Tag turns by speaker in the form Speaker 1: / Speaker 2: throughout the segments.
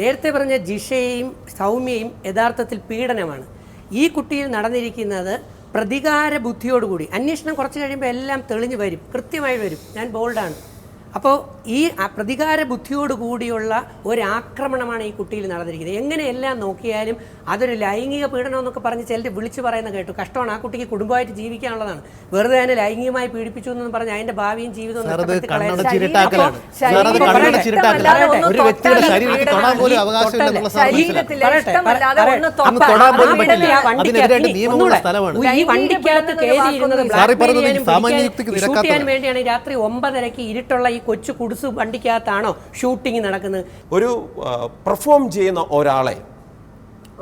Speaker 1: നേരത്തെ പറഞ്ഞ ജിഷയെയും സൗമ്യയും യഥാർത്ഥത്തിൽ പീഡനമാണ്. ഈ കുട്ടിയിൽ നടന്നിരിക്കുന്നത് പ്രതികാര ബുദ്ധിയോടുകൂടി അന്വേഷണം കുറച്ച് കഴിയുമ്പോൾ എല്ലാം തെളിഞ്ഞു വരും. കൃത്യമായി വരും. ഞാൻ ബോൾഡാണ് അപ്പോൾ ഈ പ്രതികാര ബുദ്ധിയോട് കൂടിയുള്ള ഒരു ആക്രമണമാണ് ഈ കുട്ടിയിൽ നടന്നിരിക്കുന്നത്. എങ്ങനെയെല്ലാം നോക്കിയാലും അതൊരു ലൈംഗിക പീഡനം എന്നൊക്കെ പറഞ്ഞ് ചിലർ വിളിച്ചു പറയുന്ന കേട്ടു. കഷ്ടമാണ്. ആ കുട്ടിക്ക് കുടുംബമായിട്ട് ജീവിക്കാനുള്ളതാണ്. വെറുതെ തന്നെ ലൈംഗികമായി പീഡിപ്പിച്ചു എന്ന് പറഞ്ഞ് അതിന്റെ ഭാവിയും ജീവിതവും ഈ വണ്ടിക്കകത്ത് ഷൂട്ട് ചെയ്യാൻ വേണ്ടിയാണ് രാത്രി ഒമ്പതരയ്ക്ക് ഇരുട്ടുള്ള ഈ കൊച്ചു കുടുസ് വണ്ടിക്കകത്താണോ ഷൂട്ടിംഗ് നടക്കുന്നത്?
Speaker 2: ഒരു പെർഫോം ചെയ്യുന്ന ഒരാളെ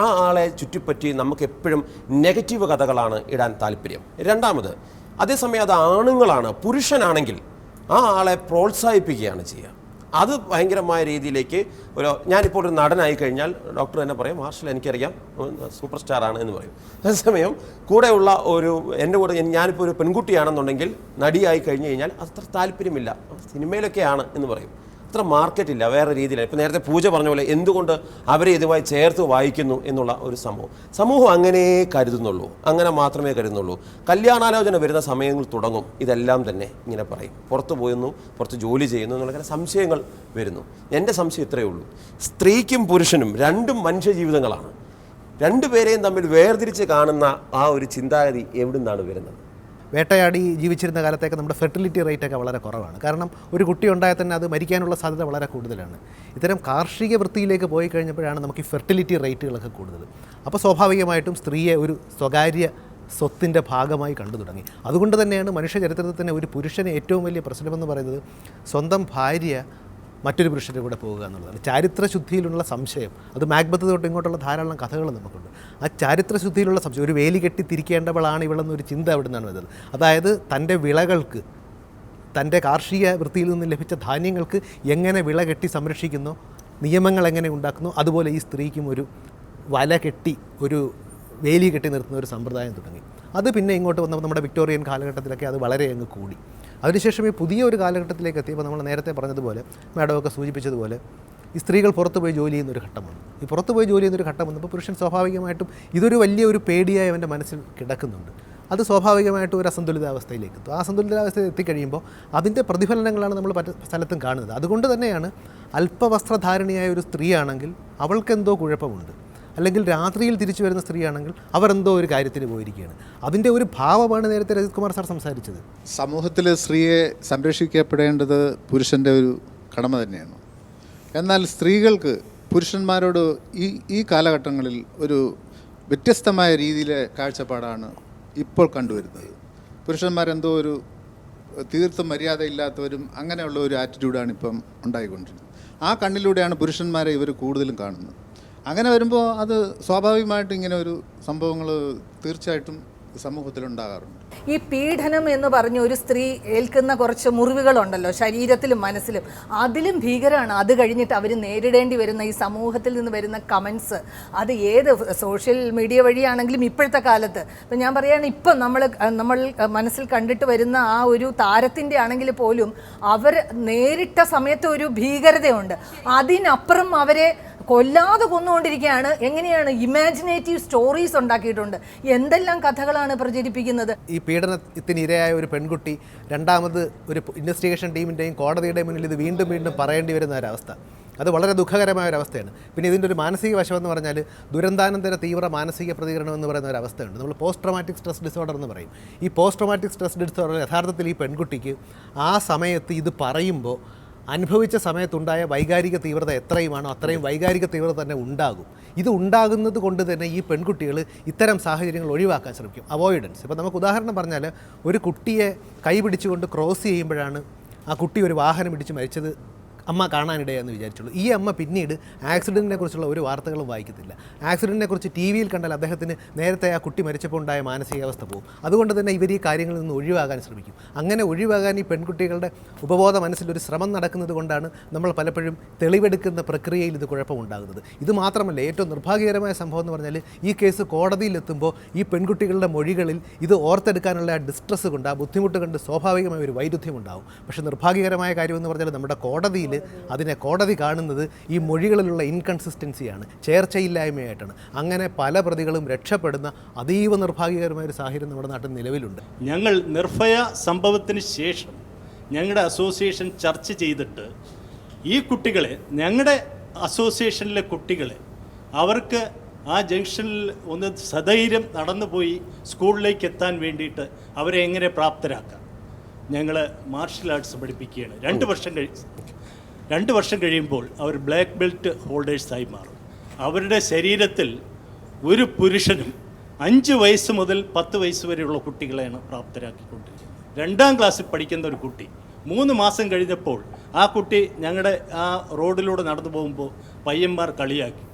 Speaker 2: ആ ആളെ ചുറ്റിപ്പറ്റി നമുക്ക് എപ്പോഴും നെഗറ്റീവ് കഥകളാണ് ഇടാൻ താല്പര്യം. രണ്ടാമത് അതേസമയം അത് ആണുങ്ങളാണ് പുരുഷനാണെങ്കിൽ ആ ആളെ പ്രോത്സാഹിപ്പിക്കുകയാണ് ചെയ്യുക. അത് ഭയങ്കരമായ രീതിയിലേക്ക് ഒരു ഞാനിപ്പോൾ ഒരു നടനായി കഴിഞ്ഞാൽ ഡോക്ടർ തന്നെ പറയും മാർഷൽ എനിക്കറിയാം സൂപ്പർ സ്റ്റാർ ആണ് എന്ന് പറയും. അതേസമയം കൂടെയുള്ള ഒരു എന്റെ കൂടെ ഞാനിപ്പോൾ ഒരു പെൺകുട്ടിയാണെന്നുണ്ടെങ്കിൽ നടിയായി കഴിഞ്ഞു കഴിഞ്ഞാൽ അത്ര താല്പര്യമില്ല. സിനിമയിലൊക്കെയാണ് എന്ന് പറയും. അത്ര മാർക്കറ്റ് ഇല്ല വേറെ രീതിയിലാണ് ഇപ്പം നേരത്തെ പൂജ പറഞ്ഞ പോലെ എന്തുകൊണ്ട് അവരെ ഇതുമായി ചേർത്ത് വായിക്കുന്നു എന്നുള്ള ഒരു സംഭവം സമൂഹം അങ്ങനെ കരുതുന്നുള്ളൂ അങ്ങനെ മാത്രമേ കരുതുന്നുള്ളൂ. കല്യാണാലോചന വരുന്ന സമയങ്ങൾ തുടങ്ങും ഇതെല്ലാം തന്നെ ഇങ്ങനെ പറയും. പുറത്ത് പോയുന്നു പുറത്ത് ജോലി ചെയ്യുന്നു എന്നുള്ള സംശയങ്ങൾ വരുന്നു. എന്റെ സംശയം ഇത്രയേ ഉള്ളൂ. സ്ത്രീക്കും പുരുഷനും രണ്ടും മനുഷ്യജീവിതങ്ങളാണ്. രണ്ടുപേരെയും തമ്മിൽ വേർതിരിച്ച് കാണുന്ന ആ ഒരു ചിന്താഗതി എവിടുന്നാണ് വരുന്നത്?
Speaker 3: വേട്ടയാടി ജീവിച്ചിരുന്ന കാലത്തേക്ക് നമ്മുടെ ഫെർട്ടിലിറ്റി റേറ്റ് ഒക്കെ വളരെ കുറവാണ്. കാരണം ഒരു കുട്ടി ഉണ്ടായാൽ തന്നെ അത് മരിക്കാനുള്ള സാധ്യത വളരെ കൂടുതലാണ്. ഇത്തരം കാർഷിക വൃത്തിയിലേക്ക് പോയി കഴിഞ്ഞപ്പോഴാണ് നമുക്ക് ഈ ഫെർട്ടിലിറ്റി റേറ്റുകളൊക്കെ കൂടുതൽ അപ്പോൾ സ്വാഭാവികമായിട്ടും സ്ത്രീയെ ഒരു സ്വകാര്യ സ്വത്തിന്റെ ഭാഗമായി കണ്ടു തുടങ്ങി. അതുകൊണ്ട് തന്നെയാണ് മനുഷ്യ ചരിത്രത്തിൽ തന്നെ ഒരു പുരുഷന് ഏറ്റവും വലിയ പ്രശ്നമെന്ന് പറയുന്നത് സ്വന്തം ഭാര്യ മറ്റൊരു പുരുഷന്റെ കൂടെ പോകുക എന്നുള്ളതാണ്. ചാരിത്രശുദ്ധിയിലുള്ള സംശയം. അത് മാഗ്ബത്ത് തൊട്ട് ഇങ്ങോട്ടുള്ള ധാരാളം കഥകൾ നമുക്കുണ്ട്. ആ ചാരിത്രശുദ്ധിയിലുള്ള സംശയം. ഒരു വേലി കെട്ടി തിരിക്കേണ്ടവളാണ് ഇവളെന്നൊരു ചിന്ത അവിടെ നിന്നാണ് വരുന്നത് അതായത് തന്റെ വിളകൾക്ക് തന്റെ കാർഷിക വൃത്തിയിൽ നിന്ന് ലഭിച്ച ധാന്യങ്ങൾക്ക് എങ്ങനെ വിള കെട്ടി സംരക്ഷിക്കുന്നു നിയമങ്ങൾ എങ്ങനെ ഉണ്ടാക്കുന്നു അതുപോലെ ഈ സ്ത്രീക്കും ഒരു വല കെട്ടി ഒരു വേലി കെട്ടി നിർത്തുന്ന ഒരു സമ്പ്രദായം തുടങ്ങി. അത് പിന്നെ ഇങ്ങോട്ട് വന്നപ്പോൾ നമ്മുടെ വിക്ടോറിയൻ കാലഘട്ടത്തിലൊക്കെ അത് വളരെ അങ്ങ് കൂടി. അതിനുശേഷം ഈ പുതിയ ഒരു കാലഘട്ടത്തിലേക്ക് എത്തിയപ്പോൾ നമ്മൾ നേരത്തെ പറഞ്ഞതുപോലെ മാഡമൊക്കെ സൂചിപ്പിച്ചതുപോലെ ഈ സ്ത്രീകൾ പുറത്ത് പോയി ജോലി ചെയ്യുന്നൊരു ഘട്ടം വന്നു ഈ പുറത്ത് പോയി ജോലി ചെയ്യുന്നൊരു ഘട്ടം വന്നപ്പോൾ പുരുഷൻ സ്വാഭാവികമായിട്ടും ഇതൊരു വലിയ ഒരു പേടിയായി അവന്റെ മനസ്സിൽ കിടക്കുന്നുണ്ട്. അത് സ്വാഭാവികമായിട്ടും ഒരു അസന്തുലിതാവസ്ഥയിലേക്ക് എത്തും. ആ അസന്തുലിതാവസ്ഥയിൽ എത്തിക്കഴിയുമ്പോൾ അതിന്റെ പ്രതിഫലനങ്ങളാണ് നമ്മൾ പല സ്ഥലത്തും കാണുന്നത്. അതുകൊണ്ട് തന്നെയാണ് അല്പവസ്ത്രധാരണിയായ ഒരു സ്ത്രീയാണെങ്കിൽ അവൾക്കെന്തോ കുഴപ്പമുണ്ട്. അല്ലെങ്കിൽ രാത്രിയിൽ തിരിച്ചു വരുന്ന സ്ത്രീയാണെങ്കിൽ അവർ എന്തോ ഒരു കാര്യത്തിന് പോയിരിക്കുകയാണ്. അതിന്റെ ഒരു ഭാവമാണ് നേരത്തെ രജിത് കുമാർ സാർ സംസാരിച്ചത്.
Speaker 4: സമൂഹത്തിൽ സ്ത്രീയെ സംരക്ഷിക്കപ്പെടേണ്ടത് പുരുഷന്റെ ഒരു കടമ തന്നെയാണ്. എന്നാൽ സ്ത്രീകൾക്ക് പുരുഷന്മാരോട് ഈ ഈ കാലഘട്ടങ്ങളിൽ ഒരു വ്യത്യസ്തമായ രീതിയിലെ കാഴ്ചപ്പാടാണ് ഇപ്പോൾ കണ്ടുവരുന്നത്. പുരുഷന്മാരെന്തോ ഒരു തീർത്തും മര്യാദയില്ലാത്തവരും അങ്ങനെയുള്ള ഒരു ആറ്റിറ്റ്യൂഡാണ് ഇപ്പം ഉണ്ടായിക്കൊണ്ടിരിക്കുന്നത്. ആ കണ്ണിലൂടെയാണ് പുരുഷന്മാരെ ഇവർ കൂടുതലും കാണുന്നത്. അങ്ങനെ വരുമ്പോൾ അത് സ്വാഭാവികമായിട്ടും ഇങ്ങനെ ഒരു സംഭവങ്ങൾ തീർച്ചയായിട്ടും സമൂഹത്തിലുണ്ടാകാറുണ്ട്.
Speaker 5: ഈ പീഡനം എന്ന് പറഞ്ഞ ഒരു സ്ത്രീ ഏൽക്കുന്ന കുറച്ച് മുറിവുകളുണ്ടല്ലോ ശരീരത്തിലും മനസ്സിലും. അതിലും ഭീകരമാണ് അത് കഴിഞ്ഞിട്ട് അവർ നേരിടേണ്ടി വരുന്ന ഈ സമൂഹത്തിൽ നിന്ന് വരുന്ന കമൻസ് അത് ഏത് സോഷ്യൽ മീഡിയ വഴിയാണെങ്കിലും ഇപ്പോഴത്തെ കാലത്ത്. ഇപ്പം ഞാൻ പറയുകയാണ് ഇപ്പം നമ്മൾ നമ്മൾ മനസ്സിൽ കണ്ടിട്ട് വരുന്ന ആ ഒരു താരത്തിന്റെ ആണെങ്കിൽ പോലും അവർ നേരിട്ട സമയത്ത് ഒരു ഭീകരതയുണ്ട്. അതിനപ്പുറം അവരെ കൊല്ലാതെ കൊന്നുകൊണ്ടിരിക്കുകയാണ്. എങ്ങനെയാണ് ഇമാജിനേറ്റീവ് സ്റ്റോറീസ് ഉണ്ടാക്കിയിട്ടുണ്ട്? എന്തെല്ലാം കഥകളാണ് പ്രചരിപ്പിക്കുന്നത്?
Speaker 3: ഈ പീഡനത്തിന് ഇരയായ ഒരു പെൺകുട്ടി രണ്ടാമത് ഒരു ഇൻവെസ്റ്റിഗേഷൻ ടീമിന്റെയും കോടതിയുടെയും മുന്നിൽ ഇത് വീണ്ടും വീണ്ടും പറയേണ്ടി വരുന്ന ഒരവസ്ഥ. അത് വളരെ ദുഃഖകരമായ ഒരു അവസ്ഥയാണ് പിന്നെ ഇതിന്റെ ഒരു മാനസിക എന്ന് പറഞ്ഞാൽ ദുരന്താനന്തര തീവ്ര മാനസിക പ്രതികരണം എന്ന് പറയുന്ന ഒരു അവസ്ഥയുണ്ട് നമ്മൾ പോസ്റ്റ് ട്രോമാറ്റിക് സ്ട്രെസ് ഡിസോർഡർ എന്ന് പറയും. ഈ പോസ്റ്റ് ട്രോമാറ്റിക് സ്ട്രെസ് ഡിസോർഡർ യഥാർത്ഥത്തിൽ ഈ പെൺകുട്ടിക്ക് ആ സമയത്ത് ഇത് പറയുമ്പോൾ അനുഭവിച്ച സമയത്തുണ്ടായ വൈകാരിക തീവ്രത എത്രയുമാണോ അത്രയും വൈകാരിക തീവ്രത തന്നെ ഉണ്ടാകും. ഇത് ഉണ്ടാകുന്നത് കൊണ്ട് തന്നെ ഈ പെൺകുട്ടികൾ ഇത്തരം സാഹചര്യങ്ങൾ ഒഴിവാക്കാൻ ശ്രമിക്കും. അവോയ്ഡൻസ് ഇപ്പോൾ നമുക്ക് ഉദാഹരണം പറഞ്ഞാൽ ഒരു കുട്ടിയെ കൈ പിടിച്ചുകൊണ്ട് ക്രോസ് ചെയ്യുമ്പോഴാണ് ആ കുട്ടി ഒരു വാഹനം ഇടിച്ച് മരിച്ചത് അമ്മ കാണാനിടയാന്ന് വിചാരിച്ചുള്ളൂ. ഈ അമ്മ പിന്നീട് ആക്സിഡന്റിനെ കുറിച്ചുള്ള ഒരു വാർത്തകളും വായിക്കത്തില്ല. ആക്സിഡന്റിനെ കുറിച്ച് ടി വിയിൽ കണ്ടാൽ അദ്ദേഹത്തിന് നേരത്തെ ആ കുട്ടി മരിച്ചപ്പോൾ ഉണ്ടായ മാനസികാവസ്ഥ പോകും. അതുകൊണ്ട് തന്നെ ഇവർ ഈ കാര്യങ്ങളിൽ നിന്ന് ഒഴിവാകാൻ ശ്രമിക്കും. അങ്ങനെ ഒഴിവാകാൻ ഈ പെൺകുട്ടികളുടെ ഉപബോധ മനസ്സിലൊരു ശ്രമം നടക്കുന്നത് കൊണ്ടാണ് നമ്മൾ പലപ്പോഴും തെളിവെടുക്കുന്ന പ്രക്രിയയിൽ ഇത് കുഴപ്പമുണ്ടാകുന്നത്. ഇത് മാത്രമല്ല ഏറ്റവും നിർഭാഗ്യകരമായ സംഭവം എന്ന് പറഞ്ഞാൽ ഈ കേസ് കോടതിയിലെത്തുമ്പോൾ ഈ പെൺകുട്ടികളുടെ മൊഴികളിൽ ഇത് ഓർത്തെടുക്കാനുള്ള ആ ഡിസ്ട്രസ് കൊണ്ട് ആ ബുദ്ധിമുട്ട് കൊണ്ട് സ്വാഭാവികമായ ഒരു വൈരുദ്ധ്യം ഉണ്ടാകും പക്ഷേ നിർഭാഗ്യകരമായ കാര്യമെന്ന് പറഞ്ഞാൽ നമ്മുടെ കോടതിയിൽ അതിനെ കോടതി കാണുന്നത് ഈ മൊഴികളിലുള്ള ഇൻകൺസിസ്റ്റൻസിയാണ് ചേർച്ചയില്ലായ്മയായിട്ടാണ്. അങ്ങനെ പല പ്രതികളും രക്ഷപ്പെടുന്ന അതീവ നിർഭാഗ്യകരമായ ഒരു സാഹചര്യം നമ്മുടെ നാട്ടിൽ നിലവിലുണ്ട്.
Speaker 6: ഞങ്ങൾ നിർഭയ സംഭവത്തിന് ശേഷം ഞങ്ങളുടെ അസോസിയേഷൻ ചർച്ച ചെയ്തിട്ട് ഈ കുട്ടികളെ ഞങ്ങളുടെ അസോസിയേഷനിലെ കുട്ടികളെ അവർക്ക് ആ ജംഗ്ഷനിൽ ഒന്ന് സധൈര്യം നടന്നു പോയി സ്കൂളിലേക്ക് എത്താൻ വേണ്ടിയിട്ട് അവരെ എങ്ങനെ പ്രാപ്തരാക്കാം? ഞങ്ങൾ മാർഷൽ ആർട്സ് പഠിപ്പിക്കുകയാണ്. രണ്ട് വർഷം കഴി രണ്ട് വർഷം കഴിയുമ്പോൾ അവർ ബ്ലാക്ക് ബെൽറ്റ് ഹോൾഡേഴ്സായി മാറും. അവരുടെ ശരീരത്തിൽ ഒരു പുരുഷനും അഞ്ച് വയസ്സ് മുതൽ പത്ത് വയസ്സ് വരെയുള്ള കുട്ടികളെയാണ് പ്രാപ്തരാക്കിക്കൊണ്ടിരിക്കുന്നത്. രണ്ടാം ക്ലാസ്സിൽ പഠിക്കുന്ന ഒരു കുട്ടി മൂന്ന് മാസം കഴിഞ്ഞപ്പോൾ ആ കുട്ടി ഞങ്ങളുടെ ആ റോഡിലൂടെ നടന്നു പോകുമ്പോൾ പയ്യന്മാർ കളിയാക്കി.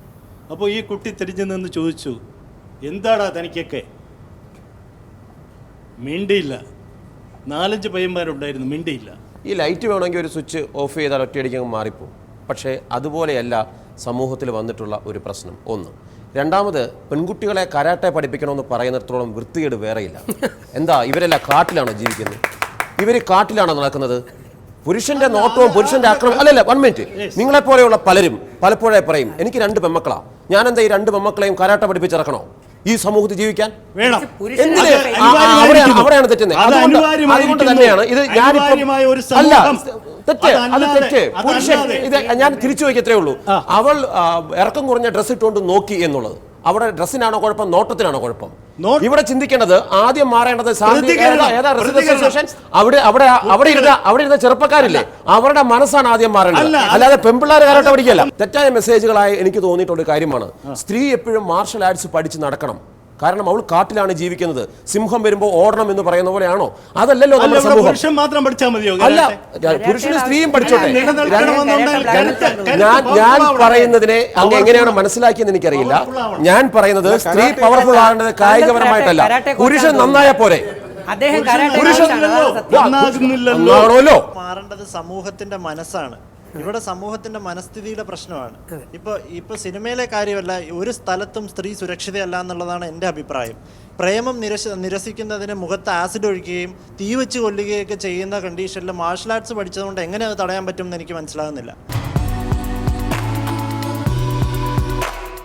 Speaker 6: അപ്പോൾ ഈ കുട്ടി തിരിഞ്ഞു നിന്ന് ചോദിച്ചു എന്താടാ തനിക്കൊക്കെ? മിണ്ടിയില്ല. നാലഞ്ച് പയ്യന്മാരുണ്ടായിരുന്നു മിണ്ടിയില്ല.
Speaker 2: ഈ ലൈറ്റ് വേണമെങ്കിൽ ഒരു സ്വിച്ച് ഓഫ് ചെയ്താൽ ഒറ്റയടിക്ക് അങ്ങ് മാറിപ്പോവും. പക്ഷേ അതുപോലെയല്ല സമൂഹത്തിൽ വന്നിട്ടുള്ള ഒരു പ്രശ്നം. ഒന്ന് രണ്ടാമത് പെൺകുട്ടികളെ കരാട്ടെ പഠിപ്പിക്കണമെന്ന് പറയുന്നിടത്തോളം വൃത്തികേട് വേറെയില്ല. എന്താ ഇവരെല്ലാം കാട്ടിലാണോ ജീവിക്കുന്നത്? ഇവർ കാട്ടിലാണോ നടക്കുന്നത്? പുരുഷന്റെ നോട്ടവും പുരുഷന്റെ ആക്രമണം അല്ലല്ല വൺ മിനിറ്റ് നിങ്ങളെപ്പോലെയുള്ള പലരും പലപ്പോഴേ പറയും എനിക്ക് രണ്ട് പെമ്മക്കളാ. ഞാൻ എന്താ ഈ രണ്ട് പെമ്മക്കളെയും കരാട്ടെ പഠിപ്പിച്ചിറക്കണോ? ഈ സമൂഹത്തിൽ ജീവിക്കാൻ?
Speaker 6: വേണം.
Speaker 2: അവിടെയാണ് അവിടെയാണ് തെറ്റുന്നത്.
Speaker 6: അത്
Speaker 2: അതുകൊണ്ട്. അതുകൊണ്ട് തന്നെയാണ് ഇത്
Speaker 6: ഒരു
Speaker 2: അല്ല
Speaker 6: സമൂഹം.
Speaker 2: തെറ്റ് അത് തെറ്റ്. പുരുഷൻ ഇത് ഞാൻ തിരിച്ചു വയ്ക്കത്രേ ഉള്ളൂ. അവൾ ഇറക്കം കുറഞ്ഞ ഡ്രസ്സ് ഇട്ടുകൊണ്ട് നോക്കി എന്നുള്ളത്. അവിടെ ഡ്രസ്സിനാണോ കുഴപ്പം നോട്ടത്തിനാണോ കുഴപ്പം? ഇവിടെ ചിന്തിക്കേണ്ടത് ആദ്യം മാറേണ്ടത്? അവിടെ അവിടെ അവിടെ ഇരുന്ന അവിടെ ഇരുന്ന ചെറുപ്പക്കാരില്ലേ? അവരുടെ മനസ്സാണ് ആദ്യം മാറേണ്ടത്. അല്ലാതെ പെമ്പിള്ളാർ കരാട്ട പഠിക്കല്ല. തെറ്റായ മെസ്സേജുകളായി എനിക്ക് തോന്നിയിട്ടുള്ള കാര്യമാണ്. സ്ത്രീ എപ്പോഴും മാർഷൽ ആർട്സ് പഠിച്ച് നടക്കണം. കാരണം അവൾ കാട്ടിലാണ് ജീവിക്കുന്നത്. സിംഹം വരുമ്പോൾ ഓടണം എന്ന് പറയുന്ന പോലെയാണോ? അതല്ലല്ലോ നമ്മുടെ സമൂഹം.
Speaker 6: പുരുഷൻ മാത്രം പഠിച്ചാൽ മതിയോ?
Speaker 2: അല്ല പുരുഷനും സ്ത്രീയും പഠിച്ചോട്ടെ. ഞാൻ ഞാൻ പറയുന്നതിനെ അങ്ങ് എങ്ങനെയാണ് മനസ്സിലാക്കിയെന്ന് എനിക്കറിയില്ല. ഞാൻ പറയുന്നത് സ്ത്രീ പവർഫുൾ ആകേണ്ടത് കായികപരമായിട്ടല്ല. പുരുഷൻ നന്നായ പോലെ
Speaker 1: അദ്ദേഹം
Speaker 7: മാറേണ്ടത് സമൂഹത്തിന്റെ മനസ്സാണ്. ഇവിടെ സമൂഹത്തിന്റെ മനസ്ഥിതിയുടെ പ്രശ്നമാണ്. ഇപ്പൊ ഇപ്പൊ സിനിമയിലെ കാര്യമല്ല ഒരു സ്ഥലത്തും സ്ത്രീ സുരക്ഷിതയല്ല എന്നുള്ളതാണ് എന്റെ അഭിപ്രായം. പ്രേമം നിരസ നിരസിക്കുന്നതിന് മുഖത്ത് ആസിഡ് ഒഴിക്കുകയും തീ വെച്ച് കൊല്ലുകയൊക്കെ ചെയ്യുന്ന കണ്ടീഷനിൽ മാർഷൽ ആർട്സ് പഠിച്ചതുകൊണ്ട് എങ്ങനെ അത് തടയാൻ പറ്റുമെന്ന് എനിക്ക് മനസ്സിലാകുന്നില്ല.